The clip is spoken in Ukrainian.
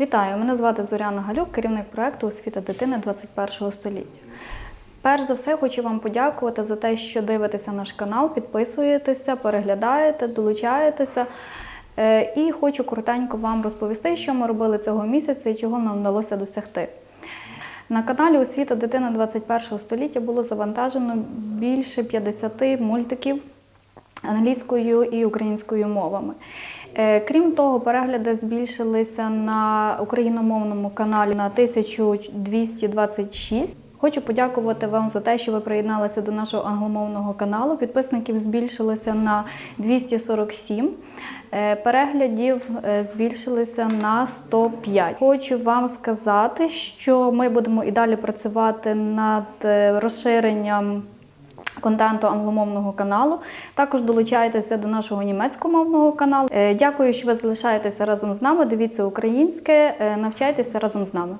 Вітаю! Мене звати Зоряна Галюк, керівник проекту Освіта дитини 21 століття. Перш за все, хочу вам подякувати за те, що дивитеся наш канал, підписуєтеся, переглядаєте, долучаєтеся. Е, І хочу коротенько вам розповісти, що ми робили цього місяця і чого нам вдалося досягти. На каналі Освіта дитина 21 століття було завантажено більше 50 мультиків англійською і українською мовами. Е, Крім того, перегляди збільшилися на україномовному каналі на 1226. Хочу подякувати вам за те, що ви приєдналися до нашого англомовного каналу. Підписників збільшилося на 247. Е, Переглядів е, збільшилися на 105. Хочу вам сказати, що ми будемо і далі працювати над розширенням контенту англомовного каналу. Також долучайтеся до нашого німецькомовного каналу. Е, Дякую, що ви залишаєтеся разом з нами. Дивіться українське, е, навчайтеся разом з нами.